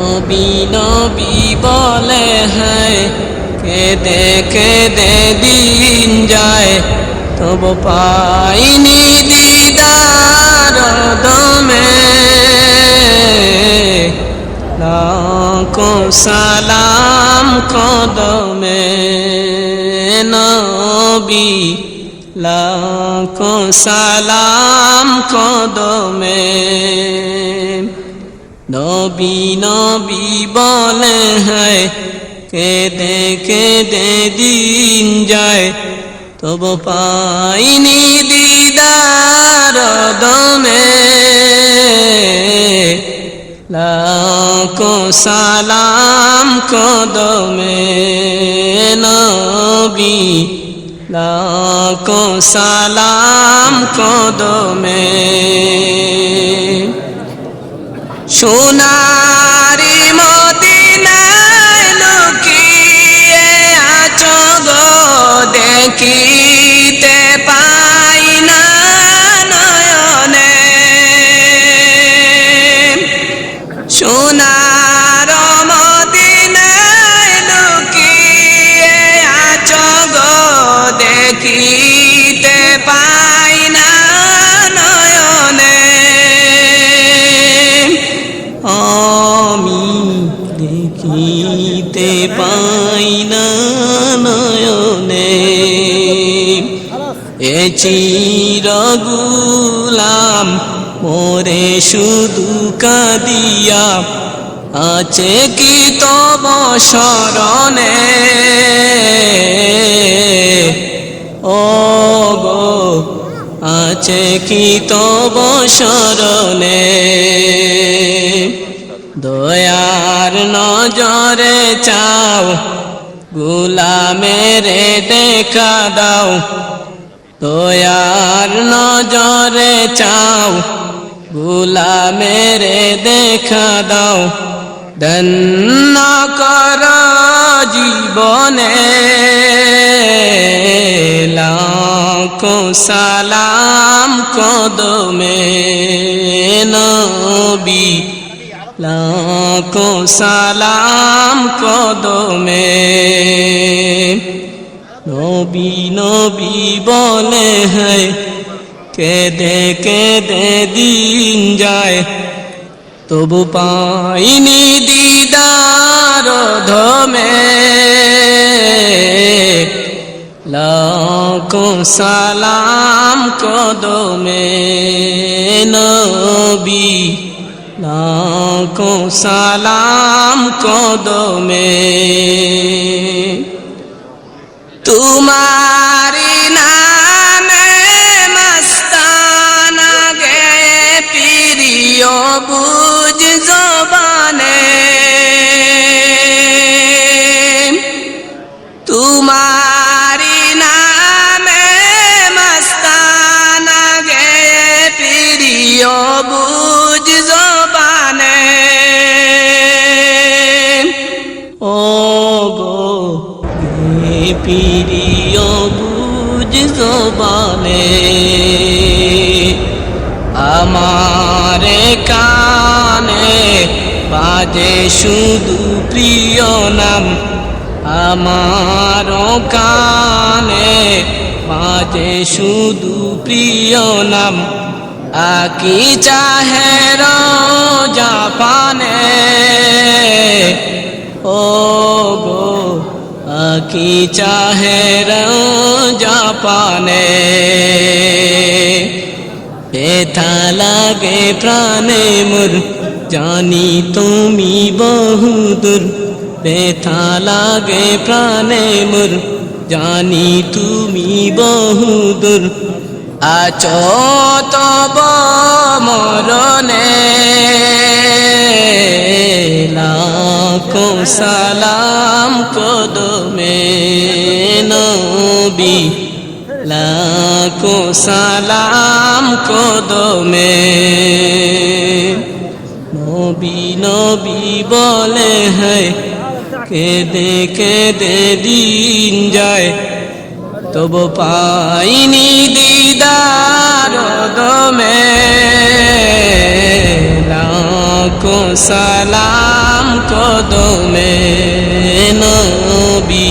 নবী নবী বলে হ্যাঁ কেঁদে কেঁদে দিন যায়, তবু পাইনি দিদার দমে। লাখো সালাম কদমে, নবী, লাখো সালাম কদমে। নবী নবী বলে হ্যাঁ কেঁদে কেঁদে দিন যায়। তবু পাইনি দিদার দমে। লাখো সালাম কদমে নবী। লাখো সালাম কদমে। সোনারি মদিনায় লুকিয়ে আছো গো দেখিতে আমি দেখিতে পাই না নয়নে। এ চিরগুলাম মোরে শুধু কাদিয়া আছে কি তব শরণে? ও গো আছে কি তব শরণে দয়ার নজরে চাও গুলামেরে দেখা দাও। দয়ার নজরে চাও গুলামেরে দেখা দাও। ধন্য কর জীবনে। লাখো সালাম কদমে নবী। লাখো সালাম কদমে নবী নবী বলে হ্যাঁ কেদে কেদে দিন যায়। তবু পাইনি দিদার ধমে লাখো সালাম কদমে নবী লাখো সালাম কদমে তোমারি নামে মস্তানা গে প্রিয় ও গো প্রিয় আমারে কানে বাজে শুধু প্রিয় নাম আমার কানে বাজে শুধু প্রিয় নাম, আকি চাহে জাপানে। ও গো আকি চাহে জাপানে ব্যথা লাগে প্রাণে মোর, জানি তুমি বহুদূর ব্যথা লাগে প্রাণে মোর, জানি তুমি বহুদূর আচ তব মরণে সালাম কদমে নবী। লাখো সালাম কদমে। নবী নবী বলে হ্যাঁ কেদে কেদে দিন যায়। তবু পাইনি দিদার দমে লাখো সালাম কদমে নবী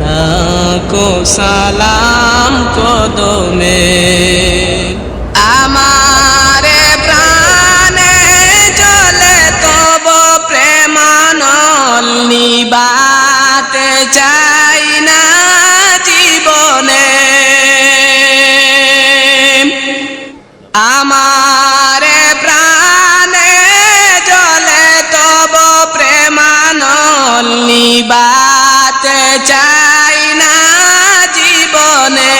লাখো সালাম কদমে। আমারে প্রাণে চলে তব প্রেমানল নিবাতে চাই না জীবনে। আমারে প্রেমানল নিবাতে চাই না জীবনে।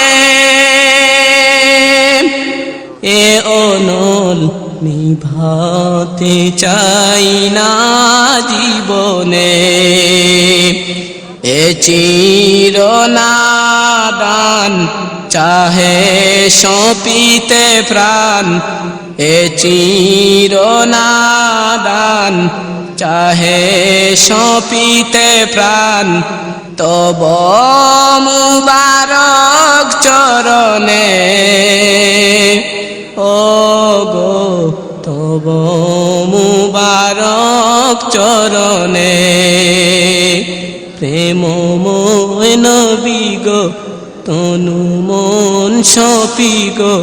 এ অনল নিভাতে চাই না জীবনে। এ চিরনাদান চাহে সপিতে প্রাণ। এ চিরনাদান চাহে সপিতে প্রাণ, তব মুবারক চরণে। ও গো তব মুবারক চরণে। প্রেমময় নবী গো, তনু মন সপি গো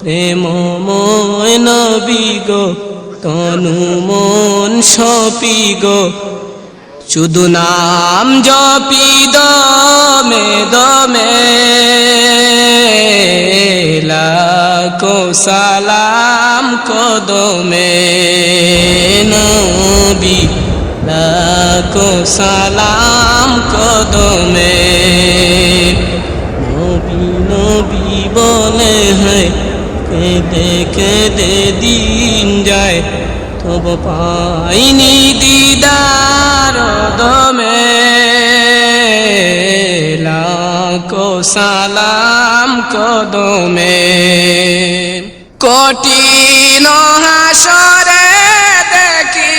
প্রেমময় নবী গো তনু মন সপি গো। শুধু নাম জপি দমে দমে। লাখো সালাম কদমে। নবী, লাখো সালাম কদমে। নবী নবী বলে হয় কেঁদে কেঁদে দিন যায়, তব পাইনি দিদার দমে। লাখো সালাম কদমে। কঠিন হাসরে দেখি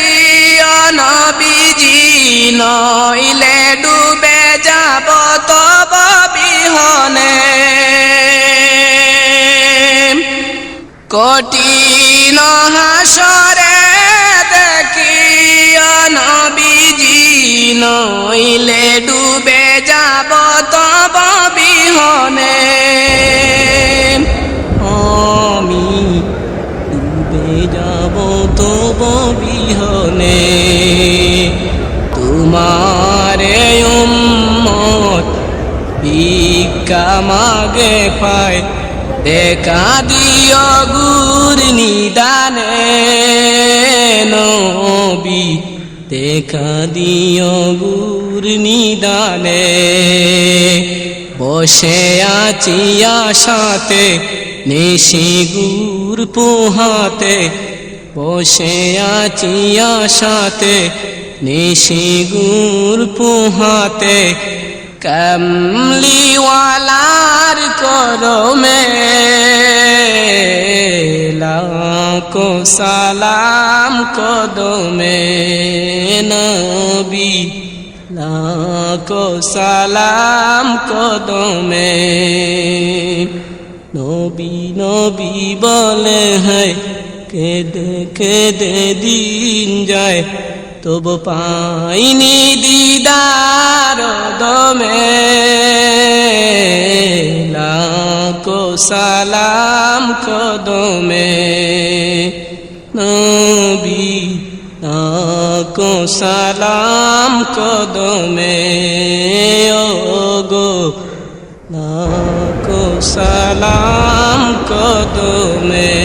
অনবিজি নইলে ডুবে যাব তব বিহনে। কঠিন হাসরে দেখি অনবিজি নইলে ডুবে যাব তব বিহনে। আমি ডুবে যাব তব বিহনে। তোমারে উম্মত ভিক্ষা মাগে পায় দেখা দিও গুর নিদানে নবী। দেখা দিও গুর নিদানে। বসে আছি আশাতে, নিশি গুর পোহাতে। বসে আছি আশাতে, নিশি গুর পোহাতে। কমলিওয়ালার করমে লাখো সালাম কদমে নবী, লাখো সালাম কদমে নবী নবী বলে হয়, কেদে কেদে দিন যায়। তবু পাইনি দিদার দমে। লাখো সালাম কদমে। নবী, লাখো সালাম কদমে। ও গো লাখো সালাম কদমে।